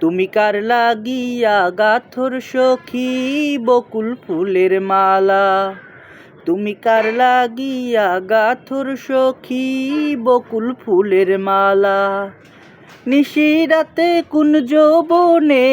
তুমি কার লাগিয়া গাথর সখী, বকুল ফুলের মালা? তুমি কার লাগিয়া গাথর সখী, বকুল ফুলের মালা? নিশিরাতে কোন যৌবনে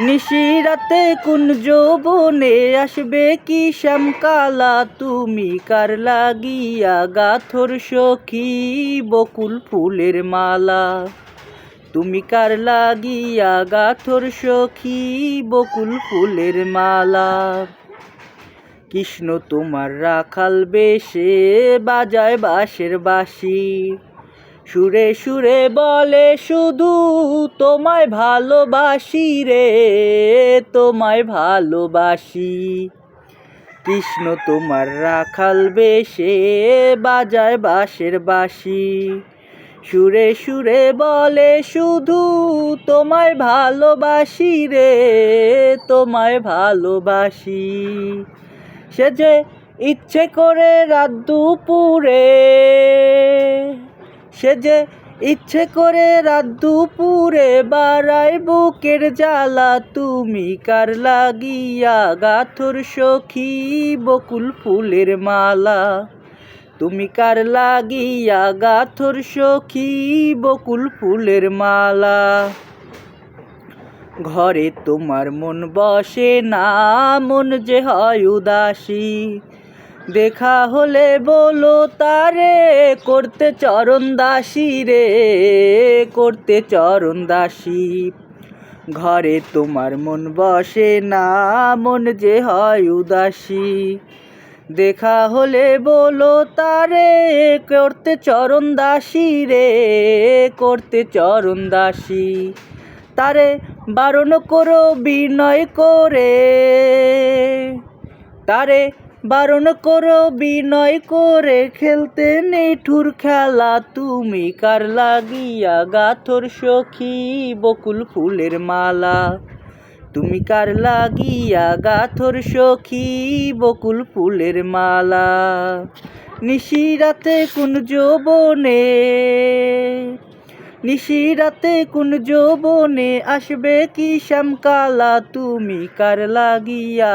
নিশিরাতে কোন যৌবনে আসবে কি শ্যামকালা? তুমি কার লাগিয়া গাথর সখী বকুল ফুলের মালা? তুমি কার লাগিয়া গাথর সখী বকুল ফুলের মালা? কৃষ্ণ তোমার রাখাল বেশে বাজায় বাঁশের বাঁশি। সুরে সুরে বলে, শুধু তোমায় ভালোবাসি রে, তোমায় ভালোবাসি। কৃষ্ণ তোমার রাখাল বেশে, বাজায় বাঁশের বাঁশি। সুরে সুরে বলে, শুধু তোমায় ভালোবাসি রে, তোমায় ভালোবাসি। সে যে ইচ্ছে করে রাত দুপুরে সে যে ইচ্ছে করে রাত দুপুরে বাড়াই বুকের জ্বালা, তুমি কার লাগিয়া গাথর সখী বকুল ফুলের মালা? তুমি কার লাগিয়া গাথর সখী বকুল ফুলের মালা? ঘরে তোমার মন বসে না, মন যে হয় উদাসী। দেখা হলে বলো তারে, করতে চরণ দাসী রে, করতে চরণ দাসী। ঘরে তোমার মন বসে না, মন যে হয় উদাসী। দেখা হলে বলো তারে, করতে চরণ দাসী রে, করতে চরণ দাসী। তারে বারণ করো, বিনয় করে। তারে বারণ করো, বিনয় করে খেলতে নেঠুর খেলা। তুমি কার লাগিয়া গাথর সখী, বকুল ফুলের মালা। তুমি কার লাগিয়া গাথর সখী, বকুল ফুলের মালা। নিশিরাতে কোন যৌবনে নিশিরাতে কোন যৌবনে আসবে কি শ্যামকালা? তুমি কার লাগিয়া